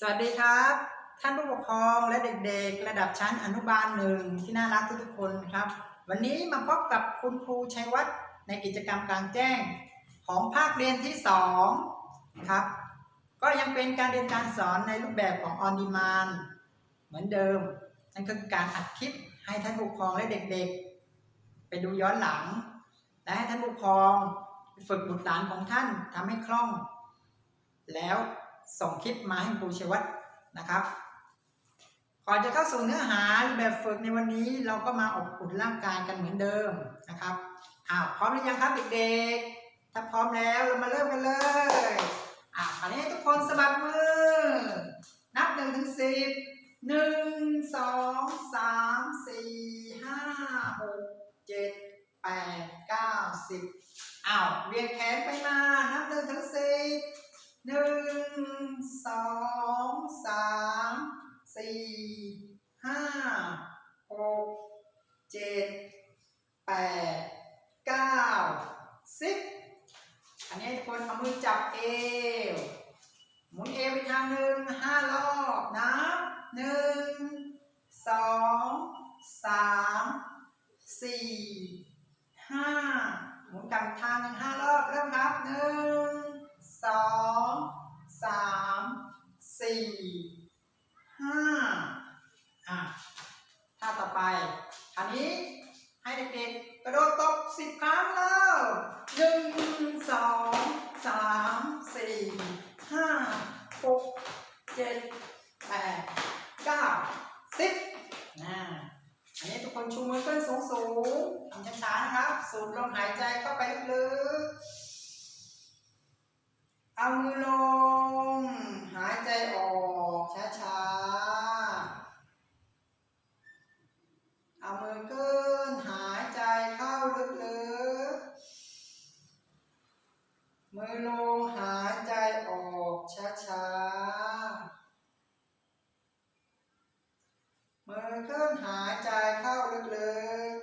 สวัสดีครับ ท่านผู้ปกครองและเด็กๆ ระดับชั้นอนุบาลหนึ่งที่น่ารักทุกๆคนครับ วันนี้มาพบกับคุณครูชัยวัฒน์ในกิจกรรมกลางแจ้ง ของภาคเรียนที่2ครับ ก็ยังเป็นการเรียนการสอนในรูปแบบของออนดีมานเหมือนเดิม นั่นก็คือการอัดคลิปให้ท่านผู้ปกครองและเด็กๆ ไปดูย้อนหลัง และให้ท่านผู้ปกครองฝึกบุตรหลานของท่านทำให้คล่อง แล้ว ส่งคลิปมาให้ครูเชวัฒน์นะครับก่อนจะเข้าสู่เนื้อหาแบบฝึกในวันนี้เราก็มาอบอุ่นร่างกายกันเหมือนเดิมนะครับอ้าวพร้อมหรือยังครับเด็กๆ ถ้าพร้อมแล้วเรามาเริ่มกันเลยอ่าคราวนี้ทุกคนสะบัดมือ นับหนึ่งถึงสิบหนึ่งสองสามสี่ห้าหกเจ็ดแปดเก้าสิบอ้าวเรียงแขนไปมา องสามสี่ห้าหกเจ็ดแปดเก้าสิบอันนี้คนเอามือจับเอว หมุนเอวไปทางหนึ่งห้ารอบนับหนึ่งสองสามสี่ห้าหมุนกลับทางหนึ่งห้า สี่ห้าอะท่าต่อไปครานี้ให้เด็กๆกระโดดตบสิบครั้งแล้วหนึ่งสองสามสี่ห้าหกเจ็ดแปดเก้าสิบนะอันนี้ทุกคนชูมือขึ้นสูงสูงๆทำช้าๆนะครับ สูดลมหายใจเข้าไปลึกๆ เอามือลง หายใจออกช้าๆ เอามือขึ้น หายใจเข้าลึกๆ มือลงหายใจออกช้าๆ มือขึ้นหายใจเข้าลึกๆ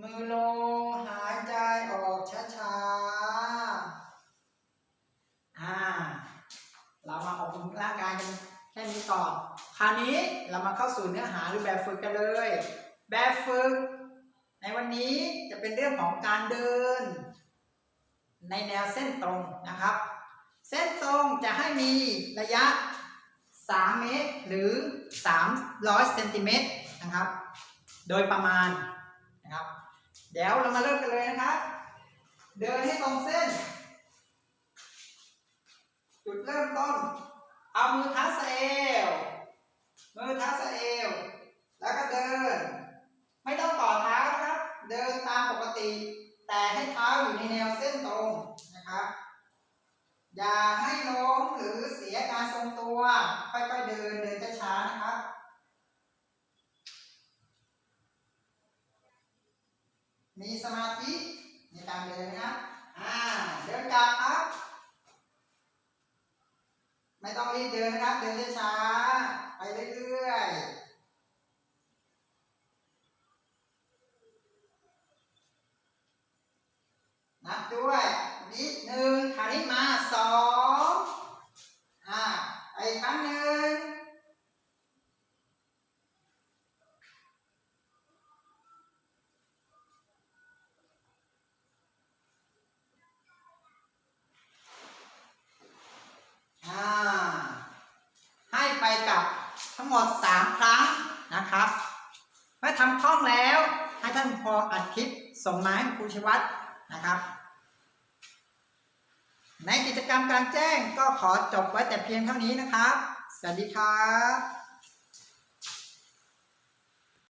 มือลงหายใจออกช้าๆ อ่า เรามาอบอุ่นร่างกายกันแค่นี้ก่อน คราวนี้เรามาเข้าสู่เนื้อหาหรือแบบฝึกกันเลย แบบฝึก ในวันนี้จะเป็นเรื่องของการเดิน ในแนวเส้นตรงนะครับ เส้นตรงจะให้มีระยะ 3 เมตร หรือ 300เซนติเมตรนะครับ โดยประมาณนะครับ เดี๋ยวเรามาเริ่มกันเลยนะครับ เดินให้ตรงเส้น จุดเริ่มต้น เอามือเท้าสะเอวมือเท้าสะเอวแล้วก็เดิน ไม่ต้องต่อเท้านะครับ เดินตามปกติ แต่ให้เท้าอยู่ในแนวเส้นตรงนะครับอย่าให้ล้มหรือเสียการทรงตัวค่อยๆเดินเดินช้าๆนะครับมีสมาธิในการเดินนะครับอ่าเดินกลับครับ ไม่ต้องรีบเดินนะครับ เดินช้าๆ ไปเรื่อยๆ นับ ด้วยนิดหนึ่งคราวนี้มาสองอ่าไปอีกครั้งหนึ่งอ่าให้ไปกับทั้งหมด 3 ครั้งนะครับ เมื่อทำคล่องแล้วให้ท่านพออัดคลิปส่งมาให้ครูชวัตรนะครับ ในกิจกรรมกลางแจ้งก็ขอจบไว้แต่เพียงเท่านี้นะครับ สวัสดีครับ